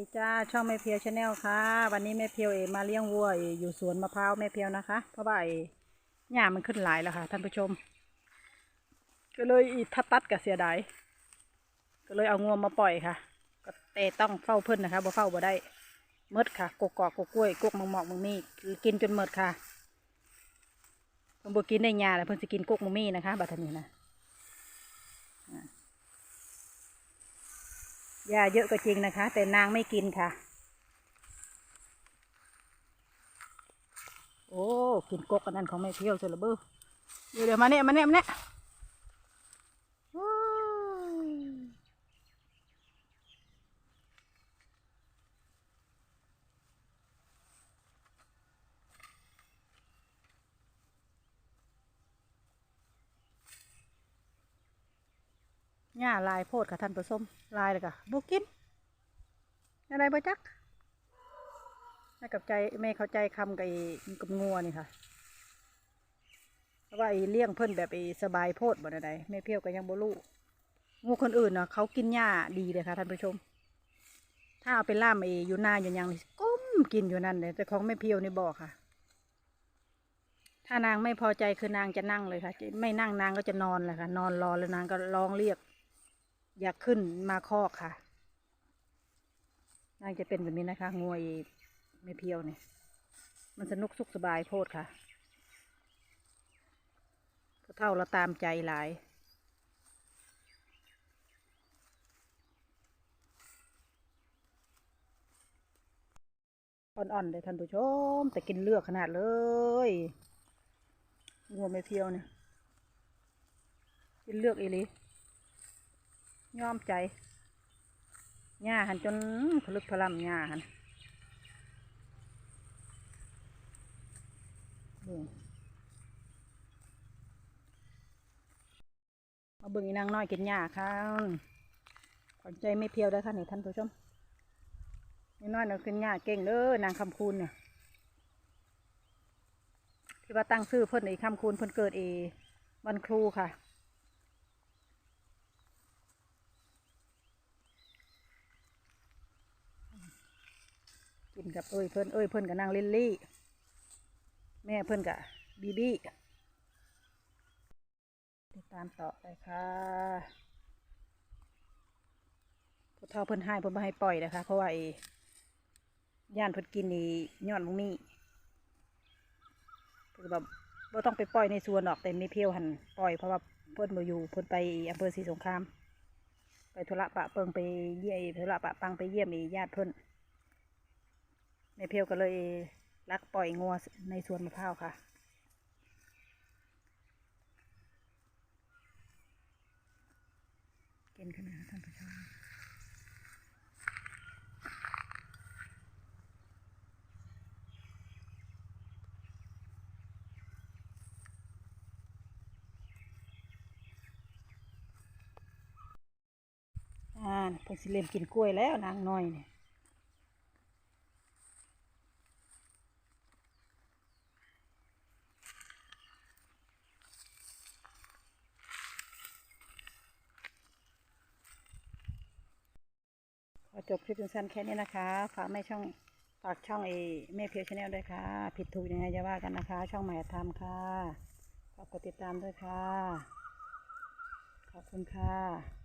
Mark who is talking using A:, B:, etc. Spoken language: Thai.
A: ดีจ้าช่องแม่เพียวชาแนลค่ะ วันนี้แม่เพียวเอมาเลี้ยงวัวเออยู่สวนมะพร้าวแม่เพียวนะคะ เพราะว่าไอ้หญ้ามันขึ้นหลายแล้วค่ะท่านผู้ชม ก็เลยอีทัดตัดกับเสียดายก็เลยเอางวงมาปล่อยค่ะ ก็แต่ต้องเฝ้าเพิ่นนะคะบ่เฝ้าบ่ได้เมดค่ะกกอกกกกล้วยกกมังหมอกมังมีกินจนเมดค่ะเพิ่นบ่กินได้หญ้าแล้วเพิ่นสิกินกกมังมีนะคะบัดนี้นะอ่า หญ้าเยอะก็จริงนะคะ แต่นางไม่กินค่ะ โอ้กินกกอันนั้นของแม่เพียวเฉลเบ้อเดี๋ยวเดี๋ยวมาเนี่ยมาเนี่ยมาเนี่ย หญ้าลายโพดค่ะท่านผู้ชมลายเลยค่ะบุกินอะไรบ่จักแม่กับใจแม่เข้าใจคำกับไอ้กับงัวนี่ค่ะเพราะว่าไอ้เลี้ยงเพิ่นแบบไอ้สบายโพดบ่ได้ใดแม่เพียวก็ยังบ่รู้งูคนอื่นเนาะเขากินหญ้าดีเลยค่ะท่านผู้ชม ถ้าเอาไปล่ามไอ้อยู่หน้าอยู่ยังนี่ก้มกินอยู่นั่นเลยแต่ของแม่เพียวนี่บอกค่ะ ถ้านางไม่พอใจคือนางจะนั่งเลยค่ะจะไม่นั่งนางก็จะนอนเลยค่ะ นอนรอแล้วนางก็ร้องเรียก อยากขึ้นมาคอกค่ะ น่าจะเป็นแบบนี้นะคะงวยไม่เพียวเนี่ย มันสนุกสุขสบายโพดค่ะก็เท่าเราตามใจหลายอ่อนๆเลยท่านผู้ชม แต่กินเลือกขนาดเลยงัวไม่เพียวเนี่ย กินเลือกอีลี ยอมใจหญ้าหันจนพลึกพลัมหญ้าหันมาเบิ่งอีนางน้อยกินหญ้าค่ะขวัญใจไม่เพียวได้ค่ะนี่ท่านผู้ชมนี่น้อยเรากินหญ้าเก่งเด้อนางคำคูณเนี่ยที่ว่าตั้งชื่อเพิ่นอ้คำคูณเพิ่นเกิดเอวันครูค่ะ กินกับเอ้ยเพิ่อนเอ้ยเพิ่อนกับนางลิลลี่ แม่เพิ่อนกับบีบี้ติดตามต่อไปค่ะพวกเท่าเพิ่อนให้เพิ่นมาให้ปล่อยนะคะ เพราะว่าไอ้ย่านเพิ่นกินนี่ย้อนมึงมีเพิ่นแบบว่าต้องไปปล่อยในสวนหรอกแต่ไม่เพียวหันปล่อยเพราะว่าเพิ่อนมาอยู่เพิ่อนไปอำเภอศรีสงคราม ไปธุระปะเปิงไปเยี่ยมธุระปะปังไปเยี่ยมไอ้ญาติเพิ่อน แม่เพียวก็เลยลักปล่อยงัวในสวนมะพร้าวค่ะ เกินขนาดท่านผู้ชมอ่าเพิ่งสิเริ่มกินกล้วยแล้วนางน้อยเนี่ย จบคลิปสั้นๆแค่นี้นะคะ ฝากแม่ช่องฝากช่องเอแม่เพียวชาแนลด้วยค่ะ ผิดถูกยังไงจะว่ากันนะคะ ช่องใหม่ทำค่ะ ฝากกดติดตามด้วยค่ะ ขอบคุณค่ะ